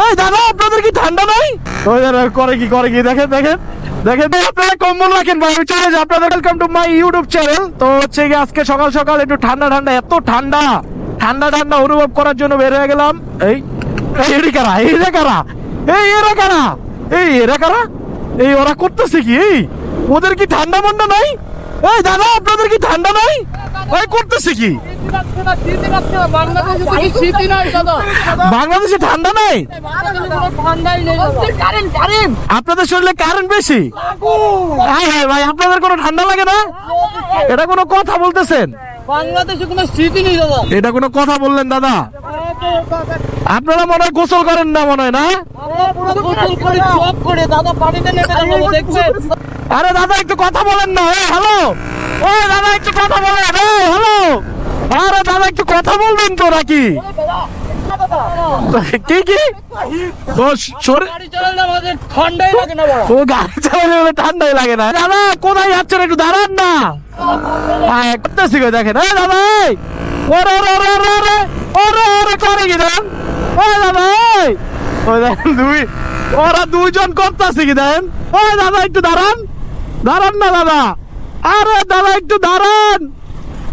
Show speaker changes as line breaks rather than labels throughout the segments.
এই দাদা, আপনাদের কি ঠান্ডা নাই? ওই করে কি করে কি? দেখেন দেখেন দেখেন। আপনারা কম্বল রাখেন ভাই, আমি চলে যাই। আপনাদের welcome to my YouTube channel তো হচ্ছে গিয়ে আজকে সকাল সকাল একটু ঠান্ডা ঠান্ডা, এত ঠান্ডা। ঠান্ডা ঠান্ডা অনুভব করার জন্য বের হয়ে গেলাম। এই এরি কারা? এই রে কারা? এই, এরা কারা? এই, এরা কারা? এই, ওরা করতেছে কি? এই, ওদের কি ঠান্ডা মান্ডা নাই? এই, দাদা, আপনাদের কি ঠান্ডা নাই? এই, করতেছে কি?
বাংলাদেশে কোনো শীতই নাই দাদা।
বাংলাদেশে ঠান্ডা নাই?
নেই কারেন্ট কারেন্ট।
আপনাদের শরীরে কারেন্ট বেশি? হ্যাঁ হ্যাঁ ভাই আপনাদের কোনো ঠান্ডা লাগে না? এটা কোনো কথা বলতেছেন?
বাংলাদেশে কোনো শীতই নেই দাদা।
এটা কোনো কথা বললেন দাদা? আপনারা মনে হয় গোসল করেন না মনে হয় না?
আমরা পুরো গোসল করে করে দাদা পানিতে নেমে যাব দেখবেন।
আরে দাদা একটু কথা বলেন না হ্যালো? ও দাদা একটু কথা বলেন হ্যালো? আরে দাদা একটু কথা বলবেন তো নাকি? কি কি?
ঠান্ডাই লাগে না।
দাদা, কোথায় যাচ্ছেন একটু দাঁড়ান না। করতেছি দেখেন। ওরে দাদা দুইজন কি দেন? ওই দাদা, একটু দাঁড়ান। দাঁড়ান না, দাদা। আরে, দাদা, একটু দাঁড়ান।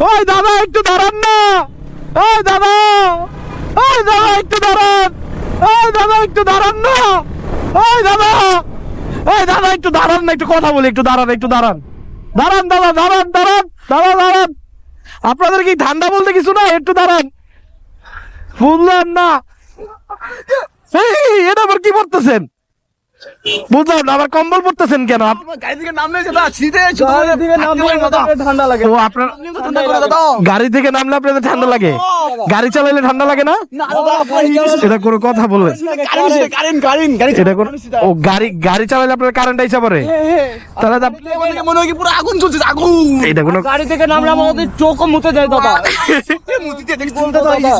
ওই দাদা, একটু দাঁড়ান না। ওই দাদা ওই দাদা, একটু দাঁড়ান। ওই দাদা, একটু দাঁড়ান না। ওই দাদা এই দাদা, একটু দাঁড়ান না, একটু কথা বলি, একটু দাঁড়ান একটু দাঁড়ান। দাঁড়ান, দাদা, দাঁড়ান দাঁড়ান দাঁড়ান দাঁড়ান। আপনাদের কি ঠান্ডা বলতে কিছু না একটু দাঁড়ান। বুঝলাম না। এই, এটা আবার কি পড়তেছেন বুঝলাম না আবার কম্বল পড়তেছেন কেন?
গাড়ি থেকে নামলে
আপনাদের ঠান্ডা লাগে। গাড়ি চালাইলে ঠান্ডা লাগে না? এটা কোনো কথা বললেন এটা ও গাড়ি গাড়ি চালাইলে আপনার কারেন্ট আইসা পড়ে। তাহলে
মনে হয় পুরো আগুন চলছে আগুন।
এটা কোনো
গাড়ি থেকে নামলে আমাদের চোখও মুতে দেয় দাদা।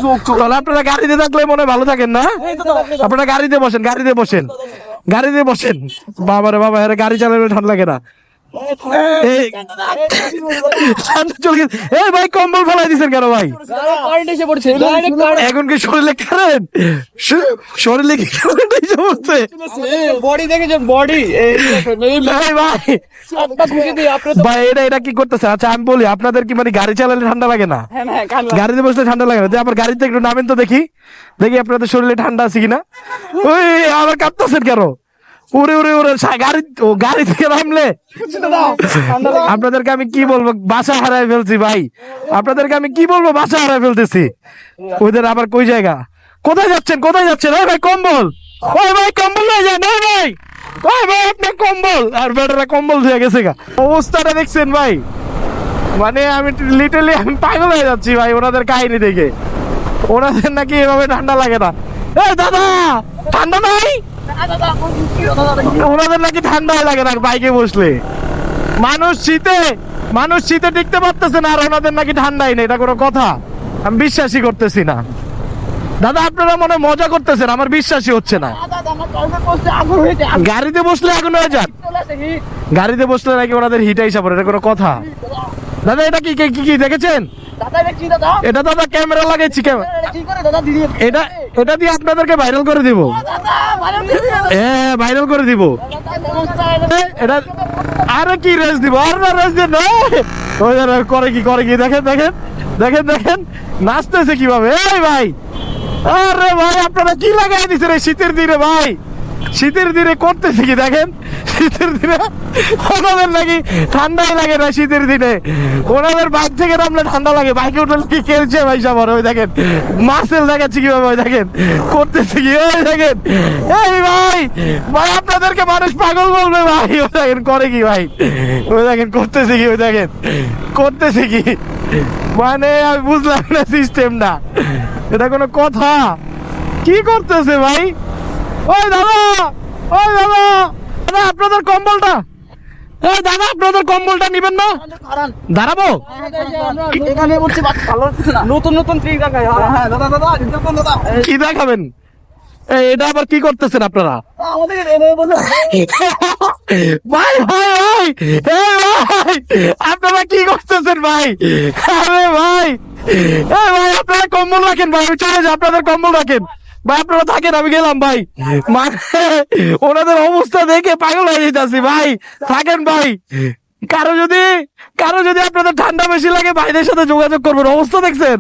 চোখ চোখ
তাহলে আপনারা গাড়িতে থাকলে মনে হয় ভালো থাকেন না? আপনারা গাড়িতে বসেন গাড়িতে বসেন। গাড়িতে বসেন। বাবারে বাবা আরে গাড়ি চালাবে ঠান্ডা লাগে না। এটা এটা কি করতেছে আচ্ছা আমি বলি আপনাদের কি মানে গাড়ি চালালে ঠান্ডা লাগে না
হ্যাঁ হ্যাঁ
গাড়িতে বসলে ঠান্ডা লাগে না যে আবার গাড়িতে একটু নামেন তো দেখি দেখি আপনাদের শরীরে ঠান্ডা আছে কিনা ওই আবার কাঁপতেছেন কেন উড়ে উড়ে উড়ে গাড়ি গাড়ি থেকে নামলে। আপনাদেরকে আমি কি বলব? বাসা হারাই ফেলছি, ভাই। আপনাদেরকে আমি কি বলব? বাসা হারাই ফেলতেছি। ওদের আবার কই জায়গা? কোথায় যাচ্ছেন? কোথায় যাচ্ছেন? ওই ভাই, কম্বল। ওই ভাই, কম্বল নিয়ে যান, ওই ভাই। ওই ভাই আপনার কম্বল। আর বেটারা কম্বল ধুয়ে গেছে গা। অবস্থাটা দেখছেন, ভাই? মানে আমি লিটারলি আমি পাগল হয়ে যাচ্ছি, ভাই, ওনাদের কাহিনী দেখে। ওনাদের নাকি এভাবে ঠান্ডা লাগে না। এই দাদা, ঠান্ডা নাই? ওনাদের নাকি ঠান্ডাই লাগে না বাইকে বসলে? মানুষ শীতে মানুষ শীতে টিকতে পারতেছে না আর ওনাদের নাকি ঠান্ডাই নেই এটা কোনো কথা? আমি বিশ্বাসই করতেছি না। দাদা, আপনারা মনে মজা করতেছেন, আমার বিশ্বাসই হচ্ছে না। গাড়িতে বসলে এখন হয়ে যান গাড়িতে বসলে নাকি ওনাদের হিট হিসাব এটা কোনো কথা? দাদা, এটা কি কি, দেখেছেন? এটা দাদা? ক্যামেরা লাগাইছি ক্যামেরা এটা এটা দিয়ে আপনাদেরকে ভাইরাল করে দিব। হ্যাঁ ভাইরাল করে দিব। এটা আরে কি রেস দিব? আর না রেস দিয়ে না। করে কি করে কি? দেখেন দেখেন দেখেন দেখেন। নাচতেছে কীভাবে? এই ভাই। আরে ভাই আপনারা কি লাগাই দিছেন এই শীতের দিনে ভাই? শীতের দিনে করতেছে কি দেখেন? শীতের দিনে ওনাদের নাকি ঠান্ডাই লাগে না শীতের দিনে। ওনাদের বাইক থেকে নামলে ঠান্ডা লাগে বাইকে উঠলে কি খেলছে ভাই সবার ওই দেখেন। মার্সেল দেখাচ্ছে কীভাবে, ওই দেখেন। করতেছে কি ওই দেখেন। এই ভাই ভাই, আপনাদেরকে মানুষ পাগল বলবে ভাই, ওই দেখেন, করে কি ভাই? ওই দেখেন, করতেছে কি, ওই দেখেন। করতেছে কি? মানে আমি বুঝলাম না সিস্টেমটা এটা কোনো কথা। কি করতেছে ভাই? ওই দাদা ওই দাদা। দাদা আপনাদের কম্বলটা। এই দাদা আপনাদের কম্বলটা নিবেন না? দাঁড়াবো?
এখানে বলছি ভালো নতুন নতুন
হ্যাঁ। দাদা দাদা দেখুন দাদা।
কি দেখাবেন? এটা আবার কি করতেছেন আপনারা?
আমাদের এভাবে বলে।
ভাই ভাই ভাই ভাই আপনারা কি করতেছেন ভাই? আরে ভাই এই ভাই আপনারা কম্বল রাখেন ভাই চলে আপনাদের কম্বল রাখেন। ভাই, আপনারা থাকেন, আমি গেলাম, ভাই। মানে ওনাদের অবস্থা দেখে পাগল হয়ে যেতেছি, ভাই। থাকেন, ভাই। কারও যদি কারও যদি আপনাদের ঠান্ডা বেশি লাগে, ভাইদের সাথে যোগাযোগ করবেন। অবস্থা দেখছেন?